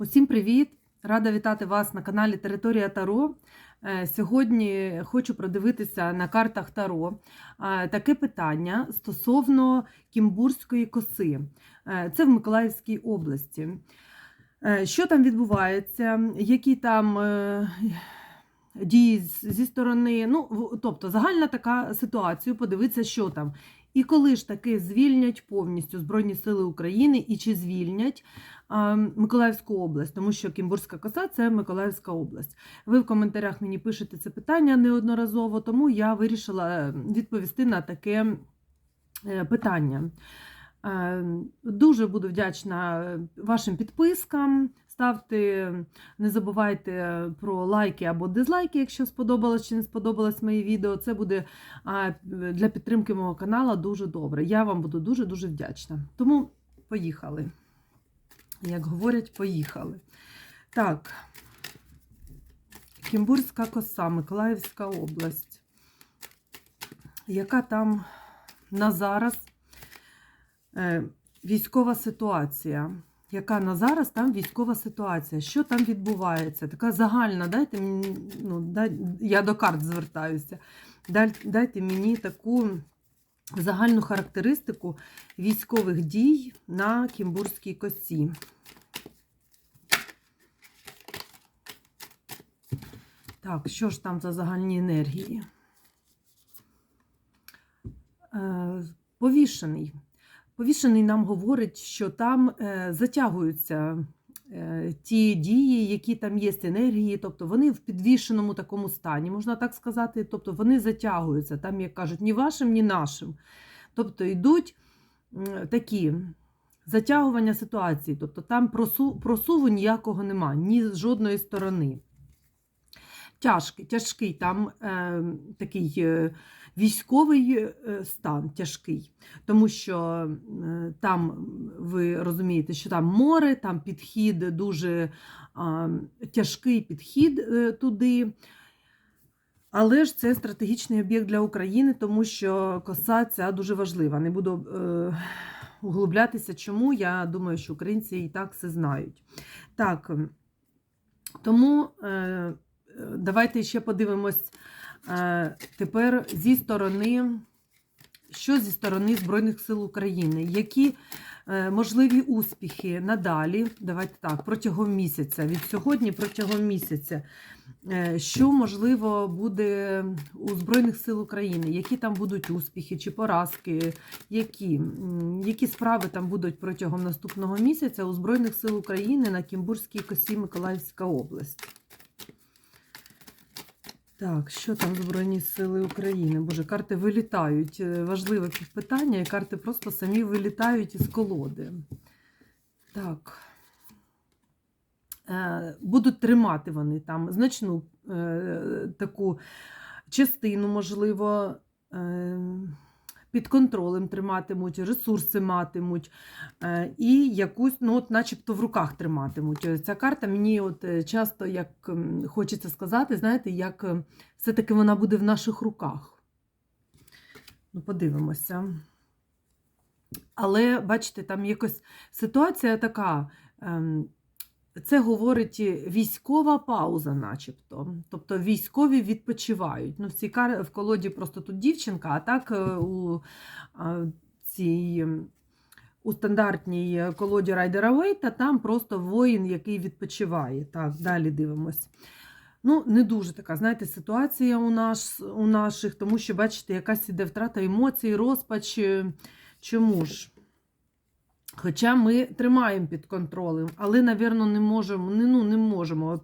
Усім привіт! Рада вітати вас на каналі Територія Таро. Е, Сьогодні хочу продивитися на картах Таро е, таке питання стосовно Кімбурської коси. Е, Це в Миколаївській області. Що там відбувається? Які там дії зі сторони? Ну, тобто, загальна така ситуація, подивитися, що там. І коли ж таки звільнять повністю Збройні Сили України, і чи звільнять а, Миколаївську область, тому що Кімбурська коса це Миколаївська область. Ви в коментарях мені пишете це питання неодноразово, тому я вирішила е, відповісти на таке е, питання. Е, Дуже буду вдячна вашим підпискам. Ставте, не забувайте про лайки або дизлайки, якщо сподобалось чи не сподобалось моє відео. Це буде для підтримки мого каналу дуже добре. Я вам буду дуже-дуже вдячна. Тому поїхали. Як говорять, поїхали. Так. Кімбурська коса, Миколаївська область. Яка там на зараз е, військова ситуація? Яка на зараз там військова ситуація? Що там відбувається? Така загальна, дайте мені, ну, дай, я до карт звертаюся. Дай- Дайте мені таку загальну характеристику військових дій на Кімбурській косі. Так, що ж там за загальні енергії? Е, Повішений. Повішений нам говорить, що там е, затягуються е, ті дії, які там є енергії, тобто вони в підвішеному такому стані, можна так сказати, тобто вони затягуються, там, як кажуть, ні вашим, ні нашим. Тобто йдуть такі затягування ситуації, тобто там просу, просуву ніякого нема, ні з жодної сторони. Тяжкий, тяжкий там е, такий е, військовий е, стан тяжкий, тому що е, там ви розумієте, що там море, там підхід дуже тяжкий підхід е, туди. Але ж це стратегічний об'єкт для України, тому що коса ця дуже важлива. Не буду углублятися, чому. Я думаю, що українці і так все знають. Так, тому давайте ще подивимось тепер зі сторони, що зі сторони Збройних сил України, які е, можливі успіхи надалі, давайте так, протягом місяця, від сьогодні протягом місяця. Е, Що можливо буде у Збройних сил України? Які там будуть успіхи чи поразки? Які, які справи там будуть протягом наступного місяця у Збройних сил України на Кімбурській косі Миколаївська область? Так, що там Збройні Сили України? Боже, карти вилітають. Е, Важливе питання, і карти просто самі вилітають із колоди. Так. Е, Будуть тримати вони там значну е, таку частину, можливо, під контролем триматимуть, ресурси матимуть, е, і якусь, ну, от, начебто, в руках триматимуть. Е, Ця карта мені от е, часто, як хочеться сказати, знаєте, як все-таки вона буде в наших руках. Ну, подивимося. Але, бачите, там якось ситуація така. Це говорить військова пауза, начебто. Тобто військові відпочивають. Ну, в цій кар... в колоді просто тут дівчинка, а так е, у цій у стандартній колоді Райдера Вейта там просто воїн, який відпочиває. Так, далі дивимось. Ну, не дуже така, знаєте, ситуація у, нас, у наших, тому що, бачите, якась іде втрата емоцій, розпач. Е, Чому ж? Хоча ми тримаємо під контролем, але, напевно, не можемо, ну, не можемо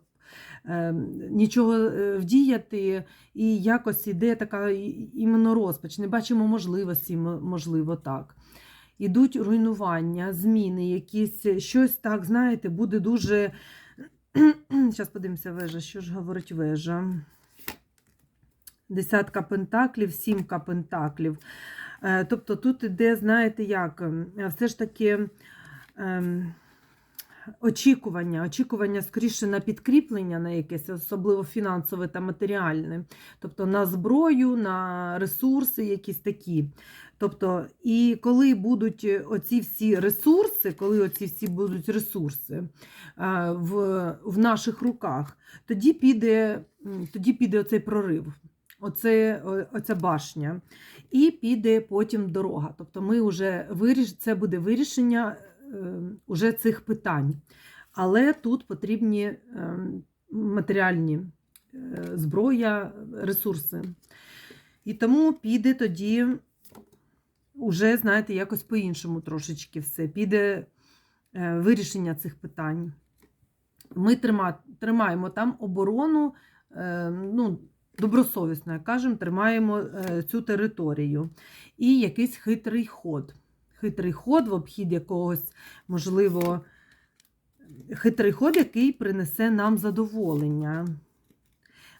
е, нічого вдіяти, і якось іде така іменно розпач. Не бачимо можливості, можливо, так. Ідуть руйнування, зміни, якісь щось так, знаєте, буде дуже. Зараз подивимося, вежа. Що ж говорить вежа? Десятка пентаклів, сімка пентаклів. Е, Тобто тут іде, знаєте, як, ем, все ж таки ем, очікування, очікування скоріше на підкріплення на якесь, особливо фінансове та матеріальне, тобто на зброю, на ресурси, якісь такі. Тобто, і коли будуть оці всі ресурси, коли оці всі будуть ресурси е, в, в наших руках, тоді піде, тоді піде оцей прорив, оце, оця башня, і піде потім дорога. Тобто ми вже виріш... це буде вирішення е, уже цих питань. Але тут потрібні е, матеріальні е, зброя, ресурси. І тому піде тоді уже, знаєте, якось по-іншому трошечки все. Піде е, вирішення цих питань. Ми трима- тримаємо там оборону, е, ну, добросовісно, як кажемо, тримаємо е, цю територію. І якийсь хитрий ход. Хитрий ход в обхід якогось, можливо, хитрий ход, який принесе нам задоволення.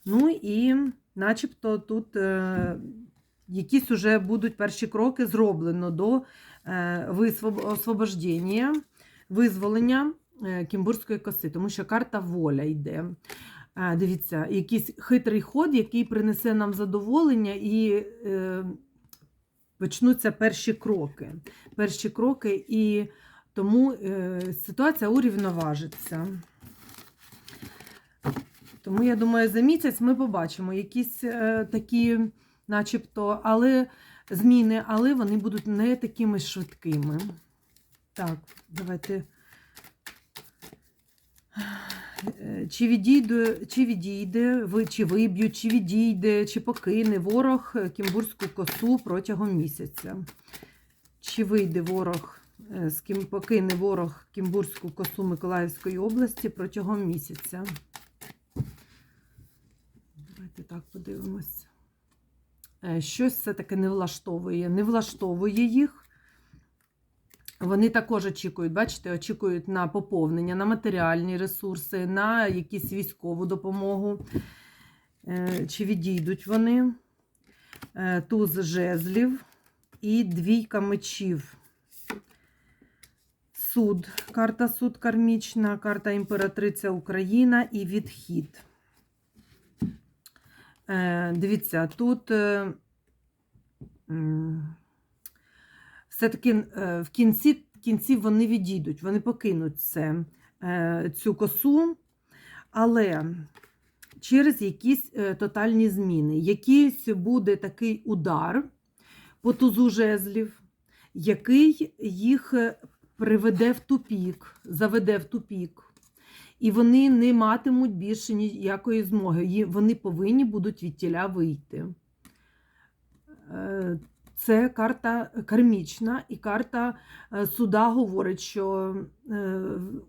Ну і начебто тут е, якісь уже будуть перші кроки зроблено до е, освобождення, визволення е, Кімбурської коси, тому що карта воля йде. Дивіться, якийсь хитрий ход, який принесе нам задоволення, і е, почнуться перші кроки. Перші кроки, і тому е, ситуація урівноважиться. Тому я думаю, за місяць ми побачимо якісь е, такі, начебто, але зміни, але вони будуть не такими швидкими. Так, давайте. Чи відійде, чи відійде, чи виб'ють, чи відійде, чи покине ворог Кімбурську косу протягом місяця? Чи вийде ворог, е, з ким покине ворог Кімбурську косу Миколаївської області протягом місяця? Давайте так подивимось. Е, Щось все-таки не влаштовує. Не влаштовує їх. Вони також очікують, бачите, очікують на поповнення, на матеріальні ресурси, на якусь військову допомогу. Е, Чи відійдуть вони? Е, Туз жезлів і двійка мечів. Суд. Карта суд кармічна, карта імператриця Україна і відхід. Е, Дивіться, тут все-таки е, в кінці, кінці вони відійдуть, вони покинуть це, е, цю косу, але через якісь е, тотальні зміни. Якийсь буде такий удар по тузу жезлів, який їх приведе в тупік, заведе в тупік. І вони не матимуть більше ніякої змоги. Вони повинні будуть від тіля вийти. Е, Це карта кармічна, і карта е, суда говорить, що е,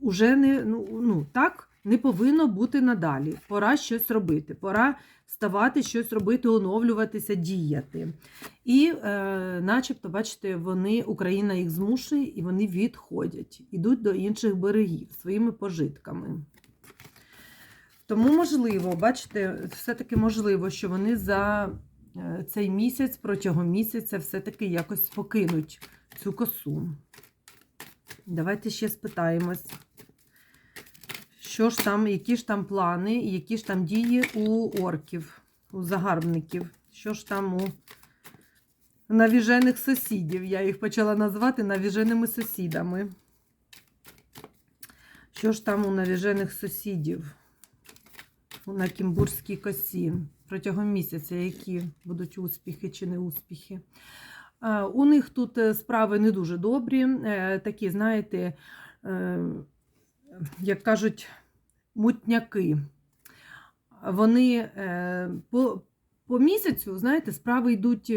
уже не, ну, ну, так не повинно бути надалі. Пора щось робити, пора вставати, щось робити, оновлюватися, діяти. І, е, начебто, бачите, вони, Україна їх змушує, і вони відходять, ідуть до інших берегів своїми пожитками. Тому можливо, бачите, все-таки можливо, що вони за е, цей місяць, протягом місяця, все-таки якось покинуть цю косу. Давайте ще спитаємось. Що ж там, які ж там плани, які ж там дії у орків, у загарбників? Що ж там у навіжених сусідів? Я їх почала називати навіженими сусідами. Що ж там у навіжених сусідів? На Кімбурзькій косі протягом місяця, які будуть успіхи чи не успіхи. Е, У них тут е, справи не дуже добрі, е, такі, знаєте, як кажуть, мутняки. Вони по, по місяцю, знаєте, справи йдуть,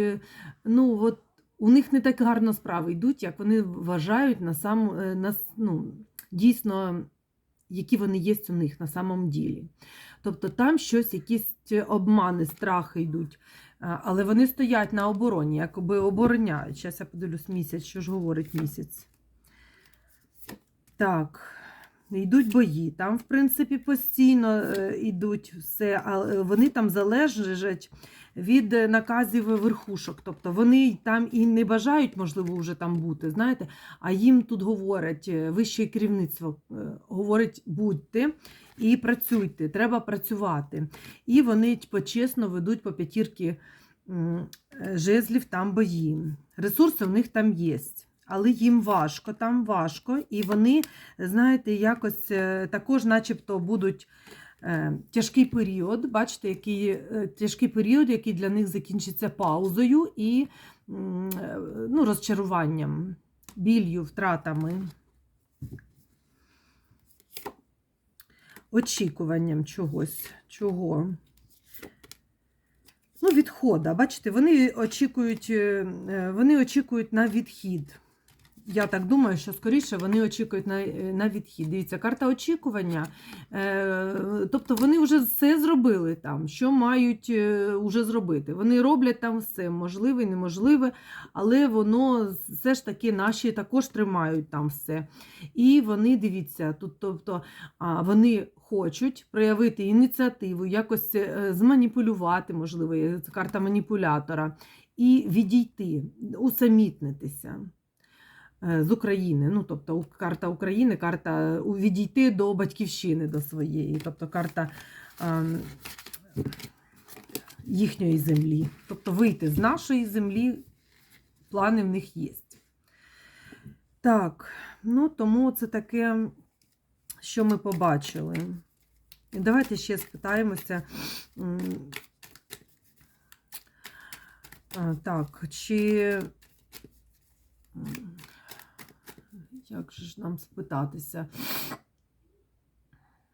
ну, от у них не так гарно справи йдуть, як вони вважають на сам, на, ну, дійсно, які вони є у них на самом ділі. Тобто там щось, якісь обмани, страхи йдуть. Але вони стоять на обороні, якби обороняють. Зараз я подивлюсь місяць, що ж говорить місяць. Так, йдуть бої. Там, в принципі, постійно е, йдуть все, але вони там залежать від наказів верхушок. Тобто вони там і не бажають, можливо, вже там бути, знаєте, а їм тут говорять, е, вище керівництво е, говорить, будьте і працюйте, треба працювати. І вони почесно ведуть по п'ятірки жезлів там бої. Ресурси в них там є. Але їм важко, там важко, і вони, знаєте, якось е, також, начебто, будуть е, тяжкий період. Бачите, який е, тяжкий період, який для них закінчиться паузою і ну, розчаруванням, білью, втратами. Очікуванням чогось. Чого? Ну, відхода. Бачите, вони очікують, вони очікують на відхід. Я так думаю, що скоріше вони очікують на, на відхід. Дивіться, карта очікування. Е, тобто вони вже все зробили там, що мають е, уже зробити. Вони роблять там все, можливе, і неможливе, але воно все ж таки наші також тримають там все. І вони, дивіться, тут, тобто, вони хочуть проявити ініціативу, якось е, зманіпулювати, можливо, карта маніпулятора, і відійти, усамітнитися з України. Ну, тобто карта України, карта відійти до батьківщини до своєї, тобто карта ем, їхньої землі. Тобто вийти з нашої землі, плани в них є. Так, ну тому це таке, що ми побачили. Давайте ще спитаємося. Так, чи. Як же ж нам спитатися?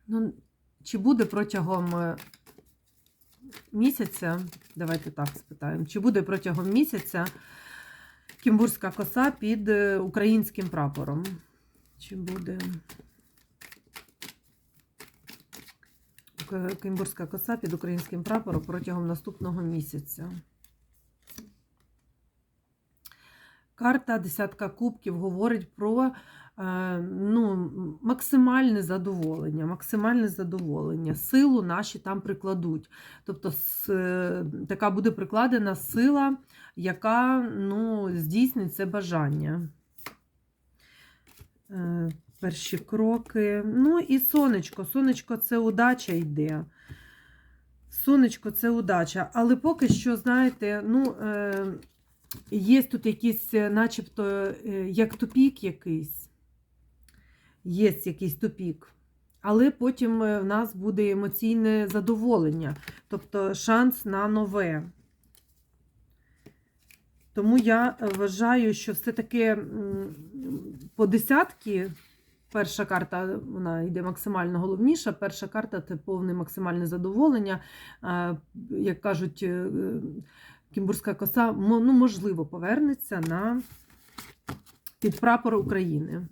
Ну, чи буде протягом е, місяця, давайте так спитаємо, чи буде протягом місяця кімбурська коса під е, українським прапором? Чи буде кімбурська коса під українським прапором протягом наступного місяця? Карта десятка кубків говорить про е, ну, максимальне задоволення, максимальне задоволення. Силу наші там прикладуть. Тобто е, така буде прикладена сила, яка ну, здійснить це бажання. Е, Перші кроки. Ну і сонечко. Сонечко це удача йде. Сонечко це удача. Але поки що, знаєте, ну. Є тут якийсь, е, начебто, е, як тупік якийсь. Є якийсь тупік. Але потім е, в нас буде емоційне задоволення, тобто шанс на нове. Тому я вважаю, що все-таки по десятки, перша карта вона йде максимально головніша, перша карта це повне максимальне задоволення. Як кажуть, Кімбурська коса, ну, можливо, повернеться на під прапор України.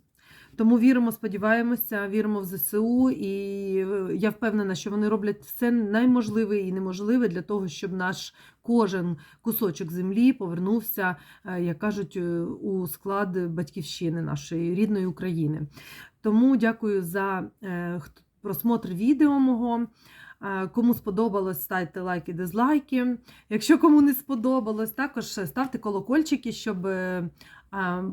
Тому віримо, сподіваємося, віримо в ЗСУ, і е, я впевнена, що вони роблять все найможливе і неможливе для того, щоб наш кожен кусочок землі повернувся, е, як кажуть, е, у склад батьківщини нашої рідної України. Тому дякую за просмотр відео мого. Е, Кому сподобалось, ставте лайки, дизлайки. Якщо кому не сподобалось, також ставте колокольчики, щоб е,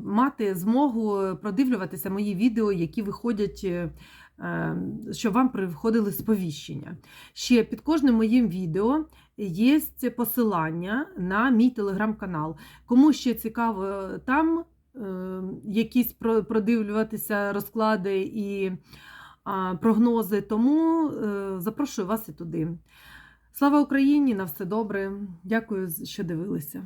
мати змогу продивлюватися мої відео, які виходять, е, е, щоб вам приходили сповіщення. Ще під кожним моїм відео є посилання на мій телеграм-канал. Кому ще цікаво там е, якісь продивлюватися розклади і прогнози, тому е, запрошую вас і туди. Слава Україні! На все добре. Дякую, що дивилися.